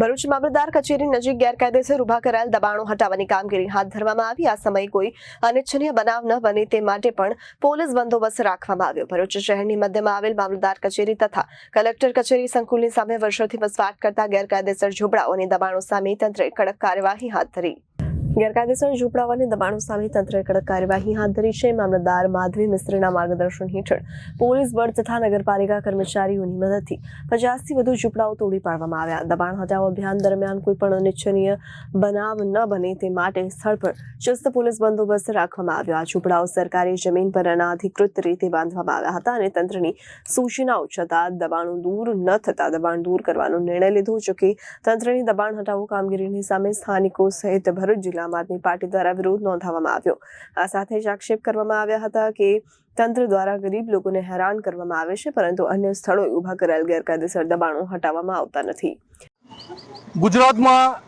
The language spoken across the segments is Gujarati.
ભરૂચ મામલતદાર કચેરી નજીક ગેરકાયદેસર ઊભા કરાયેલ દબાણો હટાવવાની કામગીરી હાથ ધરવામાં આવી. આ સમયે કોઈ અનિચ્છનીય બનાવ ન બને તે માટે પણ પોલીસ બંદોબસ્ત રાખવામાં આવ્યો. ભરૂચ શહેરની મધ્યમાં આવેલ મામલતદાર કચેરી તથા કલેક્ટર કચેરી સંકુલની સામે વર્ષોથી વસવાટ કરતા ગેરકાયદેસર ઝૂંપડાઓ અને દબાણો સામે તંત્રે કડક કાર્યવાહી હાથ ધરી. ગેરકાયદેસર ઝૂંપડાઓ અને દબાણો સામે તંત્રએ કડક કાર્યવાહી હાથ ધરી છે. મામલતદાર માધવી મિસ્ત્રીના માર્ગદર્શન હેઠળ પોલીસ બળ તથા નગરપાલિકા કર્મચારીઓની મદદથી પચાસથી વધુ ઝૂંપડાઓ તોડી પાડવામાં આવ્યા. દબાણ હટાવ અભિયાન દરમિયાન કોઈ પણ અનિચ્છનીય બનાવ ન બને તે માટે સ્થળ પર ચુસ્ત પોલીસ બંદોબસ્ત રાખવામાં આવ્યો. આ ઝૂંપડાઓ સરકારી જમીન પર અનાધિકૃત રીતે બાંધવામાં આવ્યા હતા અને તંત્રની સૂચનાઓ છતાં દબાણો દૂર ન થતા દબાણ દૂર કરવાનો નિર્ણય લીધો, જોકે તંત્રની દબાણ હટાવો કામગીરીની સામે સ્થાનિકો સહિત ભરૂચ જિલ્લા આમ આદમી પાર્ટી દ્વારા વિરોધ નોંધાવવામાં આવ્યો. આ સાથે જ આક્ષેપ કરવામાં આવ્યા હતા કે તંત્ર દ્વારા ગરીબ લોકોને હેરાન કરવામાં આવે છે, પરંતુ અન્ય સ્થળોએ ઊભા કરાયેલ ગેરકાયદેસર દબાણો હટાવવામાં આવતા નથી. ગુજરાતમાં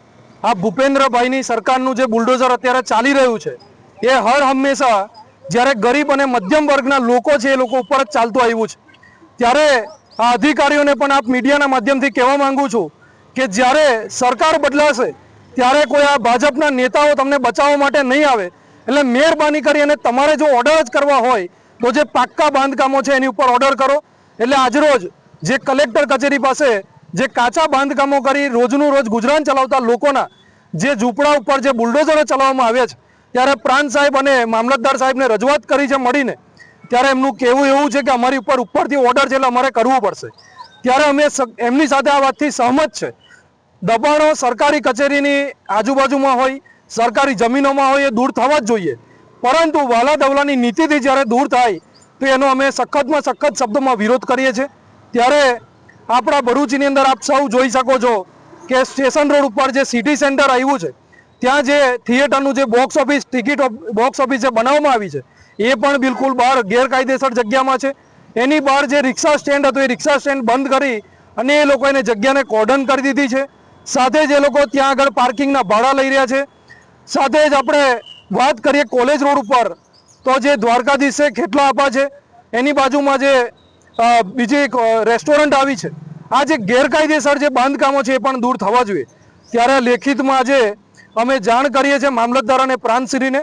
આ ભૂપેન્દ્રભાઈની સરકારનું જે બુલડોઝર અત્યારે ચાલી રહ્યું છે, એ હર હંમેશા જ્યારે ગરીબ અને મધ્યમ વર્ગના લોકો છે એ લોકો ઉપર જ ચાલતું આવ્યું છે. ત્યારે આ અધિકારીઓને પણ આપ મીડિયાના માધ્યમથી કહેવા માંગુ છું કે જ્યારે સરકાર બદલાશે ત્યારે કોઈ આ ભાજપના નેતાઓ તમને બચાવવા માટે નહીં આવે. એટલે મહેરબાની કરી અને તમારે જો ઓર્ડર જ કરવા હોય, તો જે પાક્કા બાંધકામો છે એની ઉપર ઓર્ડર કરો. એટલે આજરોજ જે કલેક્ટર કચેરી પાસે જે કાચા બાંધકામો કરી રોજનું રોજ ગુજરાન ચલાવતા લોકોના જે ઝૂંપડા ઉપર જે બુલડોઝરો ચલાવવામાં આવ્યા છે, ત્યારે પ્રાંત સાહેબ અને મામલતદાર સાહેબને રજૂઆત કરી છે મળીને, ત્યારે એમનું કહેવું એવું છે કે અમારી ઉપર ઉપરથી ઓર્ડર છે એટલે અમારે કરવું પડશે. ત્યારે અમે એમની સાથે આ વાતથી સહમત છે. દબાણો સરકારી કચેરીની આજુબાજુમાં હોય, સરકારી જમીનોમાં હોય એ દૂર થવા જ જોઈએ. પરંતુ વાલા દવલાની નીતિથી જ્યારે દૂર થાય, તો એનો અમે સખતમાં સખત શબ્દોમાં વિરોધ કરીએ છીએ. ત્યારે આપણા ભરૂચની અંદર આપ સૌ જોઈ શકો છો કે સ્ટેશન રોડ ઉપર જે સિટી સેન્ટર આવ્યું છે, ત્યાં જે થિયેટરનું જે box office, ticket box office જે બનાવવામાં આવી છે, એ પણ બિલકુલ બહાર ગેરકાયદેસર જગ્યામાં છે. એની બહાર જે રિક્ષા સ્ટેન્ડ હતું, એ રિક્ષા સ્ટેન્ડ બંધ કરી અને એ લોકો એને જગ્યાને કોર્ડન કરી દીધી છે. સાથે જ એ લોકો ત્યાં આગળ પાર્કિંગના ભાડા લઈ રહ્યા છે. સાથે જ આપણે વાત કરીએ કોલેજ રોડ ઉપર, તો જે દ્વારકાધીશ છે ખેટલા આપા છે, એની બાજુમાં જે બીજી એક રેસ્ટોરન્ટ આવી છે. આ જે ગેરકાયદેસર જે બાંધકામો છે એ પણ દૂર થવા જોઈએ. ત્યારે લેખિતમાં આજે અમે જાણ કરીએ છીએ મામલતદાર અને પ્રાંતશ્રીને,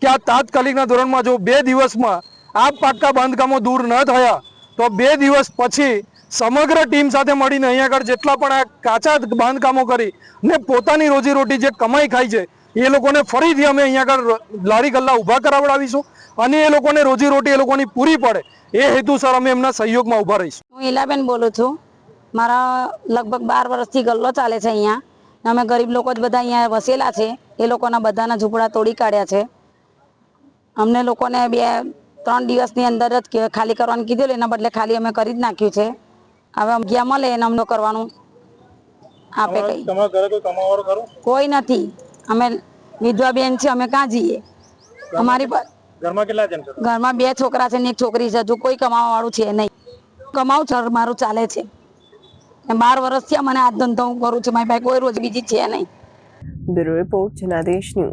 કે આ તાત્કાલિકના ધોરણમાં જો બે દિવસમાં આ પાક્કા બાંધકામો દૂર ન થયા, તો બે દિવસ પછી સમગ્ર ટીમ સાથે મળીને અહીંયા આગળ જેટલા પણ આ કાચા બાંધકામો કરી ને પોતાની રોજીરોટી જે કમાઈ ખાય છે, એ લોકોને ફરીથી અમે અહીંયા આગળ લારી ગલ્લા ઊભા કરાવડાવીશું અને એ લોકોને રોજીરોટી એ લોકોની પૂરી પડે એ હેતુસર અમે એમના સહયોગમાં ઊભા રહીશું. હું ઈલાબેન બોલું છું. મારા લગભગ બાર વર્ષથી ગલ્લો ચાલે છે અહીંયા. અમે ગરીબ લોકો જ બધા અહીંયા વસેલા છે. એ લોકોના બધાના ઝૂંપડા તોડી કાઢ્યા છે. અમને લોકોને બે, ત્રણ દિવસની અંદર જ ખાલી કરવાનું કીધેલું, એના બદલે ખાલી અમે કરી જ નાખ્યું છે. હવે ગયા મળે એને અમને કરવાનું. આપે કઈ. તમારા ઘરે કોઈ કમાવાળો ખરો? કોઈ નથી. અમે વિધવા બેન છે અમે ક્યાં જઈએ? અમારી પર ઘરમાં કેટલા જણ છો ઘરમાં બે છોકરા છે ને એક છોકરી છે. હજુ કોઈ કમાવા વાળું છે નહીં. કમાવ છે મારું ચાલે છે. ને બાર વર્ષથી મને આ ધંધો હું કરું છું. મારી પાસે કોઈ રોજ બીજી છે નહીં. Bureau report Janadesh news.